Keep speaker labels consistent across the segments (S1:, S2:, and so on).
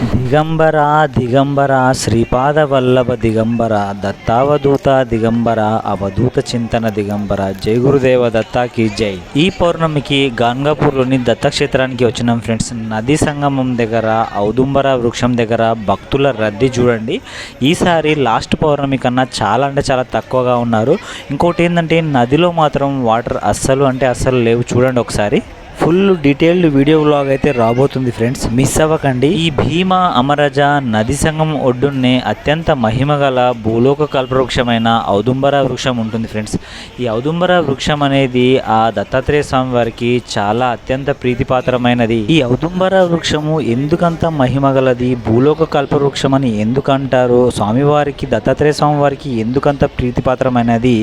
S1: దిగంబర దిగంబర శ్రీపాద వల్లభ దిగంబర దత్తావధూత దిగంబర అవధూత చింతన దిగంబర జై గురుదేవ దత్తాకి జై ఈ పౌర్ణమికి గాంగాపూర్లోని దత్తక్షేత్రానికి వచ్చిన ఫ్రెండ్స్. నది సంగమం దగ్గర ఔదుంబర వృక్షం దగ్గర భక్తుల రద్దీ చూడండి. ఈసారి లాస్ట్ పౌర్ణమి కన్నా చాలా అంటే చాలా తక్కువగా ఉన్నారు. ఇంకోటి ఏంటంటే నదిలో మాత్రం వాటర్ అస్సలు అంటే అస్సలు లేవు. చూడండి ఒకసారి. ఫుల్ డీటెయిల్డ్ వీడియో వ్లాగ్ అయితే రాబోతుంది ఫ్రెండ్స్. మిస్ అవ్వకండి. ఈ భీమా అమరజ నది సంగం ఒడ్డున్నే అత్యంత మహిమ గల భూలోక కల్పవృక్షమైన ఔదుంబర వృక్షం ఉంటుంది ఫ్రెండ్స్. ఈ ఔదుంబర వృక్షం అనేది ఆ దత్తాత్రేయ స్వామి వారికి చాలా అత్యంత ప్రీతిపాత్రమైనది. ఈ ఔదుంబర వృక్షము ఎందుకంత మహిమ గలది? భూలోక కల్పవృక్షం అని ఎందుకంటారు? స్వామివారికి దత్తాత్రేయ స్వామి వారికి ఎందుకంత ప్రీతిపాత్రమైనది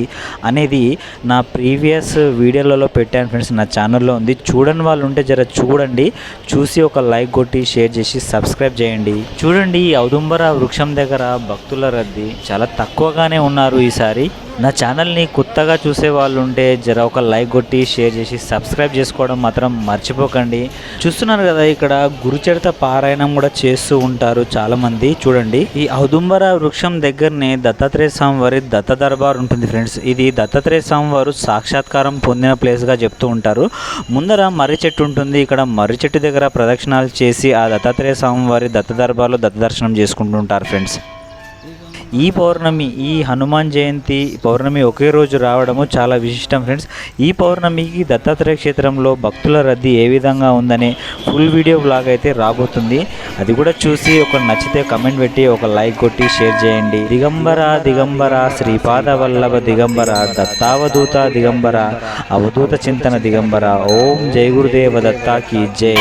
S1: అనేది నా ప్రీవియస్ వీడియోలలో పెట్టాను ఫ్రెండ్స్. నా ఛానల్లో ఉంది. చూడని వాళ్ళు ఉంటే జర చూడండి. చూసి ఒక లైక్ కొట్టి షేర్ చేసి సబ్స్క్రైబ్ చేయండి. చూడండి ఈ ఔదుంబర వృక్షం దగ్గర భక్తుల రద్దీ చాలా తక్కువగానే ఉన్నారు ఈసారి. నా ఛానల్ని కొత్తగా చూసే వాళ్ళు ఉంటే జర ఒక లైక్ కొట్టి షేర్ చేసి సబ్స్క్రైబ్ చేసుకోవడం మాత్రం మర్చిపోకండి. చూస్తున్నారు కదా ఇక్కడ గురుచరిత పారాయణం కూడా చేస్తూ ఉంటారు చాలామంది. చూడండి ఈ ఔదుంబర వృక్షం దగ్గరనే దత్తాత్రేయ స్వామి వారి దత్త దర్బార్ ఉంటుంది ఫ్రెండ్స్. ఇది దత్తాత్రేయ స్వామి వారు సాక్షాత్కారం పొందిన ప్లేస్గా చెప్తూ ఉంటారు. ముందర మర్రి చెట్టు ఉంటుంది ఇక్కడ మర్రి చెట్టు దగ్గర ప్రదక్షిణాలు చేసి ఆ దత్తాత్రేయ స్వామి వారి దత్త దర్బార్లో దత్త దర్శనం చేసుకుంటుంటారు ఫ్రెండ్స్. ఈ పౌర్ణమి ఈ హనుమాన్ జయంతి పౌర్ణమి ఒకే రోజు రావడము చాలా విశిష్టం ఫ్రెండ్స్. ఈ పౌర్ణమికి దత్తాత్రేయ క్షేత్రంలో భక్తుల రద్దీ ఏ విధంగా ఉందనే ఫుల్ వీడియో బ్లాగ్ అయితే రాబోతుంది. అది కూడా చూసి ఒక నచ్చితే కమెంట్ పెట్టి ఒక లైక్ కొట్టి షేర్ చేయండి. దిగంబర దిగంబర శ్రీపాద వల్లభ దిగంబర దత్తావధూత దిగంబర అవధూత చింతన దిగంబర. ఓం జై గురుదేవ దత్తాకి జై.